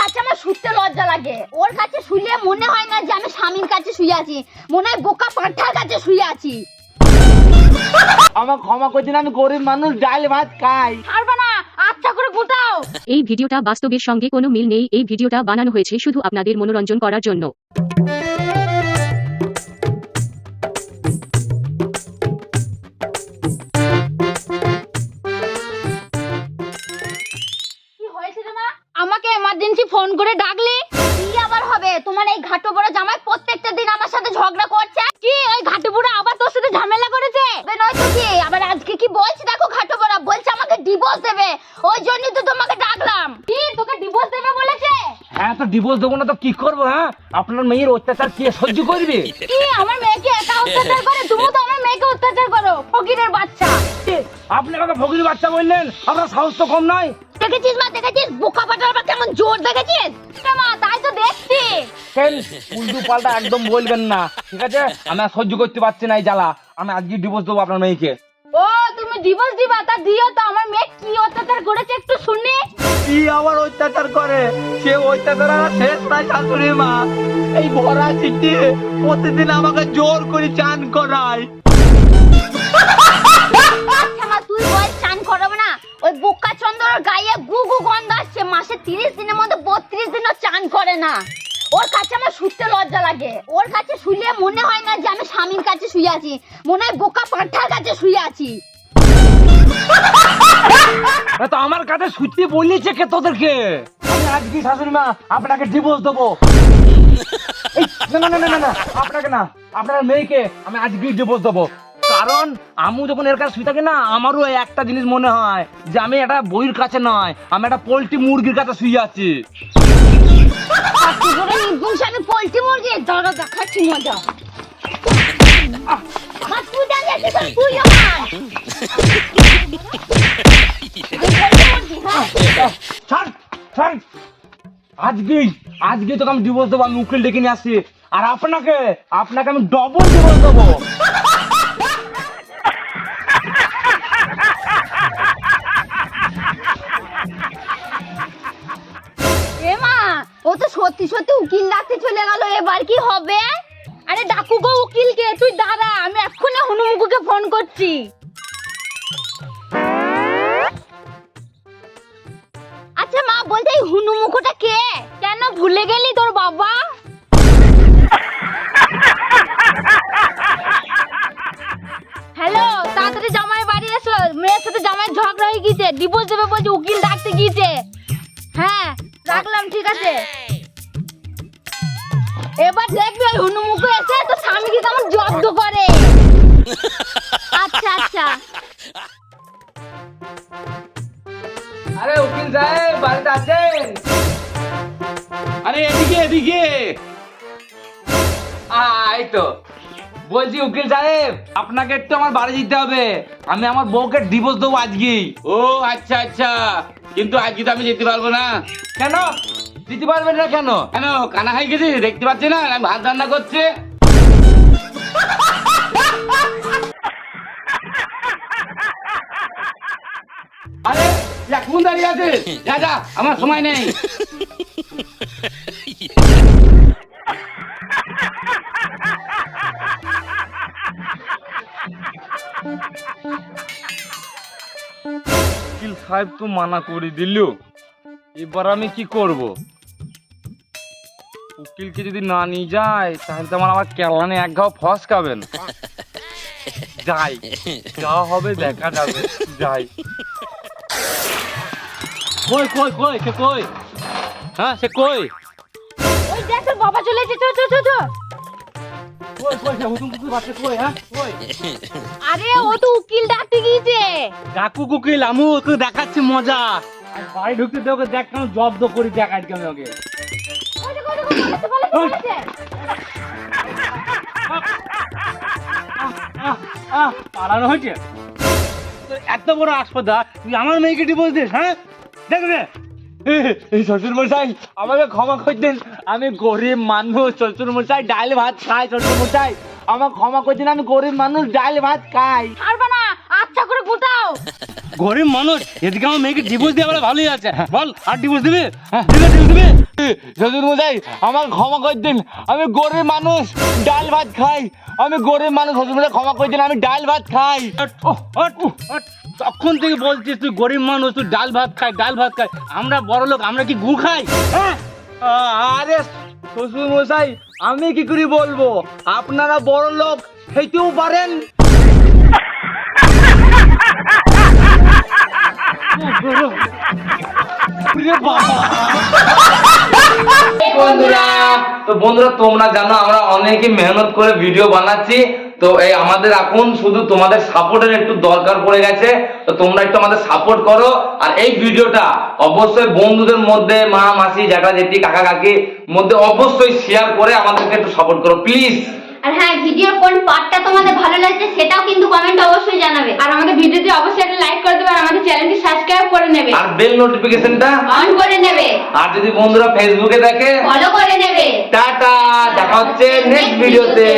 কাছে আমার শুতে লজ্জা লাগে। ওর কাছে শুলে মনে হয় না যে আমি স্বামীর কাছে শুয়ে আছি। মনে হয় বোকা পাঠার কাছে শুয়ে আছি। আমার ক্ষমা করে দিন আমি গরিব মানুষ ডাল ভাত খাই। পারবে না আচ্ছা করে গোটাও। এই ভিডিওটা বাস্তবের সঙ্গে কোনো মিল নেই এই ভিডিওটা বানানো হয়েছে শুধু আপনাদের মনোরঞ্জন করার জন্য। হ্যাঁ তো ডিভোর্স দেবো না তো কি করব হ্যাঁ? আপনার মেয়ের অত্যাচার কে সহ্য করবে? কি আমার মেয়েকে একা অত্যাচার করে? তুমি তো আমার মেয়েকে অত্যাচার করো ফকিরের বাচ্চা। আপনি আমাকে ফকির বাচ্চা বললেন আপনার সাহস তো কম নয়। দেখেছিস মা দেখেছিস? বোকা পাটার বা কেমন জোর দেখেছিস? মা তাই তো দেখছি। উল্টো পাল্টা একদম বলবেন না। ঠিক আছে? আমি সহ্য করতে পারছি না এই জ্বালা। আমি আজকে ডিভোর্স দেবো আপনার মেয়েকে। ডিভোর্স দিবা তা দিও তো আমার মেয়ে কি অত্যাচার করেছে একটু শুনি। কি আবার অত্যাচার করে? সে অত্যাচার আর শেষ নাই শাশুড়ি মা। এই ভরা চিঠি প্রতিদিন আমাকে জোর করে চান করায়। আচ্ছা তুই বল চান করবে না? ওই বোকা চন্দ্রর গায়ে গু গু গন্ধ আসছে মাসে তিরিশ দিনের মধ্যে বত্রিশ দিনও চান করে না। ওর কাছে আমার শুতে লজ্জা লাগে। ওর কাছে শুলে মনে হয় না যে আমি স্বামীর কাছে শুয়ে আছি। মনে হয় বোকা পাঠার কাছে শুয়ে আছি। তো আমার কাছে সত্যি বলিয়েছে কে তোদেরকে? আজকে শাশুড়ি মা আপনাকে ডিভোর্স দেবো। না না না না, আপনাকে না আপনার মেয়েকে আমি আজকে ডিভোর্স দেবো। কারণ আমি যখন এর কাছে শুয়ে থাকি না আমারও একটা জিনিস মনে হয় যে আমি একটা বইয়ের কাছে নয় আমি একটা পোল্ট্রি মুরগির কাছে শুয়ে আছি। আমি মুরগি। দেখাচ্ছি মজা। আজকেই আজকে তোকে আমি ডিভোর্স দেবো, আমি উকিল ডেকে নিয়ে আসছি। আর আপনাকে আপনাকে আমি ডবল ডিভোর্স দেবো। ও তো সত্যি সত্যি উকিল ডাকতে চলে গেল, এবার কি হবে? আরে ডাকু গো উকিলকে তুই দাঁড়া, আমি এক্ষুনি হনুমুকুকে ফোন করছি। আচ্ছা মা বলতে এই হুনুমুকুটা কে? কেন ভুলে গেলি তোর বাবা? হ্যালো তাড়াতাড়ি জামাই বাড়ি এসো। মেয়ের সাথে জামাই ঝগড়া হয়ে গিয়েছে। ডিভোর্স দেবে বলছে, উকিল ডাকতে গিয়েছে। দেখবি ওই হুনুমুকু এসে তো স্বামীকে কেমন জব্দ করে। আচ্ছা আচ্ছা। আরে উকিল সাহেব বাড়িতে আছেন? আরে এদিকে এদিকে। এই তো। বলছি উকিল সাহেব আপনাকে একটু আমার বাড়ি যেতে হবে। আমি আমার বউকে ডিভোর্স দেবো আজকেই। ও আচ্ছা আচ্ছা। কিন্তু আজকে তো আমি যেতে পারব না। কেন? দিতে পারবেন না কেন? কেন, কানা খাই গেছি? দেখতে পাচ্ছি না, আমি ভাত রান্না করছে। আরে এখন দাঁড়িয়ে আছে? যা যা, আমার সময় নেই। সাহেব তো মানা করে দিল। এবার আমি কি করব? উকিলকে যদি না নিয়ে যায় তাহলে তো আমার আবার কেলানে এক ঘাও ফস খাবেন যাই যা হবে দেখা যাবে যাই। কই কই কই সে কই? হ্যাঁ সে কই? ওই দেখ তোর বাবা চলে এসেছে চো চো চো। কই কই সে হুতুম কুকুর বাচ্চা কই হ্যাঁ কই? আরে ও তো উকিল ডাকতে গিয়েছে। ডাকু কুকিল আমু তুই দেখাচ্ছি মজা। বাড়ি ঢুকতে দেবো দেখ কেন জব্দ করি দেখ আজকে আমি ওকে। পালানো হয়েছে। এত বড় হাসপাতাল তুই আমার মেয়েকে ডিভোর্স দিস হ্যাঁ? এই শ্বশুর মশাই আমাকে ক্ষমা করে দিন। আমি গরিব মানুষ শ্বশুর মশাই ডাল ভাত খাই শ্বশুর মশাই আমাকে ক্ষমা করে দিন আমি গরিব মানুষ ডাল ভাত খাই। পারবে না আচ্ছা করে গোটাও। গরিব মানুষ এদিকে আমার মেয়েকে ডিভোর্স দিয়ে বলে ভালোই আছে। বল আর ডিভোর্স দিবি? ডিভোর্স দিবি? শ্বশুর মশাই আমার ক্ষমা করে দিন। আমি গরিব মানুষ ডাল ভাত খাই। আমি গরিব মানুষ শ্বশুর মশাই ক্ষমা করে দিন আমি ডাল ভাত খাই। তখন থেকে বলছিস তুই গরিব মানুষ তুই ডাল ভাত খাই ডাল ভাত খাই। আমরা বড় লোক আমরা কি গু খাই? হ্যাঁ। আরে শ্বশুর মশাই আমি কি করে বলব? আপনারা বড় লোক খেতেও পারেন। বন্ধুরা তো বন্ধুরা তোমরা জানো আমরা অনেকই মেহনত করে ভিডিও বানাচ্ছি। তো এই আমাদের এখন শুধু তোমাদের সাপোর্টের একটু দরকার পড়ে গেছে। তো তোমরা একটু আমাদের সাপোর্ট করো। আর এই ভিডিওটা অবশ্যই বন্ধুদের মধ্যে মা মাসি জ্যাঠা জেঠি কাকা কাকি মধ্যে অবশ্যই শেয়ার করে আমাদেরকে একটু সাপোর্ট করো প্লিজ আর হ্যাঁ ভিডিওর কোন পার্টটা তোমাদের ভালো লাগছে সেটাও কিন্তু কমেন্ট অবশ্যই জানাবে। আর আমাদের ভিডিওতে অবশ্যই একটা লাইক করে দেবে আর আমাদের চ্যানেলটি নেবে আর বেল নোটিফিকেশনটা অন করে নেবে আর যদি বন্ধুরা ফেসবুকে দেখে ফলো করে নেবে টাটা দেখা হচ্ছে নেক্সট ভিডিওতে